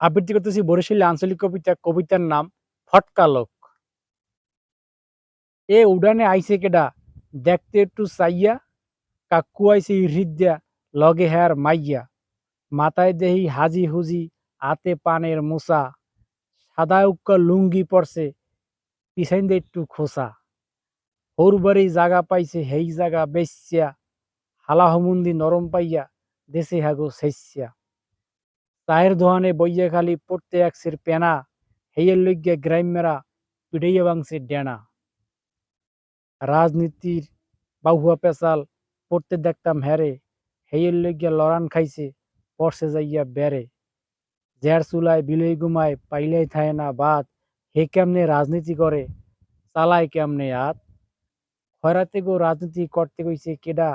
আবৃত্তি করতেছি বরিশালী আঞ্চলিক কবিতা, কবিতার নাম ফটকা লোক। এ উড়ানে আইছে কেডা? দেখতে একটু চাইয়া, কাকু আইছে হৃদয়া লগে হ্যার মাইয়া। মাথায় দেহি হাজি হুজি, হাতে পানের মোসা সাদা উক্কা লুঙ্গি পড়ছে পিছাইন দে একটু খোসা হৌরবাড়ি জাগা পাইছে, হেই জাগা বেশ্যা হালা হমুন্দি নরম পাইয়া, দেশে হাগো শেষ্যা চায়ের দোহানে বইয়া খালি পড়তে একসের পেনা হেয়ের লইগিয়া গ্রাম্যরা পিড়াইয়া বাংছে ডেনা রাজনীতির বাহুয়া পেশাল পড়তে দেখতাম হ্যারে হেয়ের লইগিয়া লড়ান খাইছে পরশে যাইয়া বেড়ে জের চুলায় বিলই গুমায় পাইলাই থায় না বাদ হে কেমনে রাজনীতি করে চালায় কেমনে হাত খয়রাতে গো রাজনীতি করতে কইছে কেডা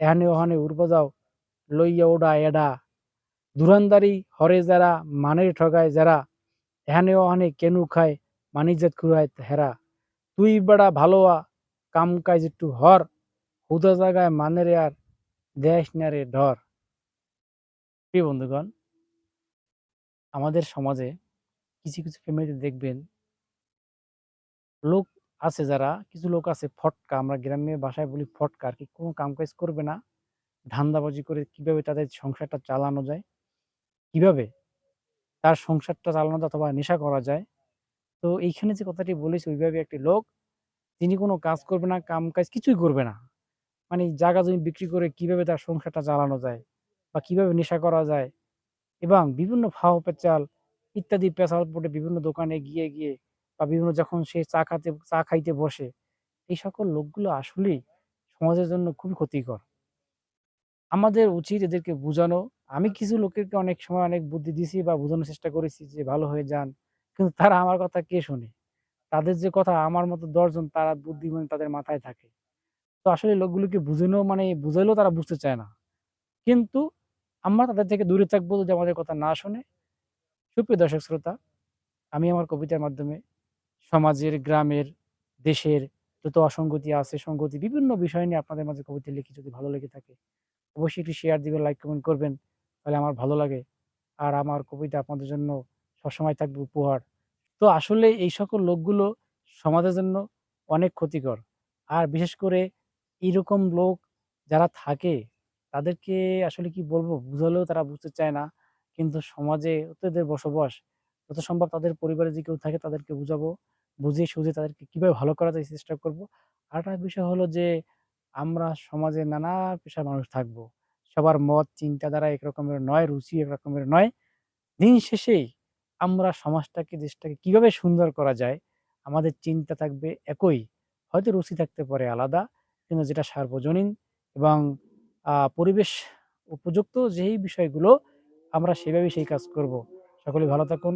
এহানে ওহানে উড়বাজাও লইয়া ওডা এডা দুরানদারি হরে যারা মানের ঠগায়, যারা এহানে ওহানে কেনু খায় মানিজাত খুরায় হেরা। তুই বেড়া ভালোয়া কাম কাজ একটু হর, হুদা জায়গায় মানের আর দেশ না রে ডর প্রিয় বন্ধুগণ, আমাদের সমাজে কিছু কিছু ফ্যামিলিতে দেখবেন, লোক আছে যারা, কিছু লোক আছে ফটকা, আমরা গ্রামে বাসায় বলি ফটকা, আর কি কোনো কাম কাজ করবে না, ধান্দাবাজি করে কীভাবে তাদের সংসারটা চালানো যায়। কীভাবে তার সংসারটা চালানো অথবা নেশা করা যায়। তো এইখানে যে কথাটি বলেছি, ওইভাবে একটি লোক তিনি কোনো কাজ করবে না, কাম কাজ কিছুই করবে না মানে জায়গা জমি বিক্রি করে কীভাবে তার সংসারটা চালানো যায় বা কীভাবে নেশা করা যায় এবং বিভিন্ন ফাও পেঁচাল ইত্যাদি পেঁচাল পড়ে বিভিন্ন দোকানে গিয়ে গিয়ে বা বিভিন্ন যখন সে চা খাতে, চা খাইতে বসে, এই সকল লোকগুলো আসলেই সমাজের জন্য খুবই ক্ষতিকর। আমাদের উচিত এদেরকে বোঝানো। আমি কিছু লোকেরকে অনেক সময় অনেক বুদ্ধি দিছি বা বোঝানোর চেষ্টা করেছি যে, ভালো হয়ে যান। কিন্তু তারা আমার কথা কে শোনে? তাদের যে কথা আমার মতো দশজন তারা বুদ্ধিমান তাদের মাথায় থাকে। তো আসলে লোকগুলোকে বুঝানো মানে বুঝাইলেও তারা বুঝতে চায় না। কিন্তু আমরা তাদের থেকে দূরে থাকব যদি আমাদের কথা না শোনে। সুপ্রিয় দর্শক শ্রোতা, আমি আমার কবিতার মাধ্যমে সমাজের, গ্রামের, দেশের যত অসঙ্গতি আছে, সঙ্গতি, বিভিন্ন বিষয় নিয়ে আপনাদের মাঝে কবিতা লিখি যদি ভালো লেগে থাকে, অবশ্যই একটি শেয়ার দিবেন লাইক কমেন্ট করবেন, তাহলে আমার ভালো লাগে। আর আমার কবিতা আপনাদের জন্য সবসময় থাকবে উপহার। তো আসলে এই সকল লোকগুলো সমাজের জন্য অনেক ক্ষতিকর। আর বিশেষ করে এরকম লোক যারা থাকে, তাদেরকে আসলে কি বলব? বুঝালেও তারা বুঝতে চায় না। কিন্তু সমাজে তাদের বসবাস যত সম্ভব তাদের পরিবারে যে কেউ থাকে তাদেরকে বুঝাবো, বুঝিয়ে সুঝে তাদেরকে কীভাবে ভালো করা যায় চেষ্টা করব। আর একটা বিষয় হলো যে, আমরা সমাজে নানা পেশার মানুষ থাকব। সবার মত, চিন্তাধারা একরকমের নয়, রুচি একরকমের নয়। দিন শেষেই আমরা সমাজটাকে, দেশটাকে কীভাবে সুন্দর করা যায়, আমাদের চিন্তা থাকবে একই। হয়তো রুচি থাকতে পারে আলাদা, কিন্তু যেটা সার্বজনীন এবং পরিবেশ উপযুক্ত যেই বিষয়গুলো, আমরা সেভাবেই সেই কাজ করব। সকলে ভালো থাকুন।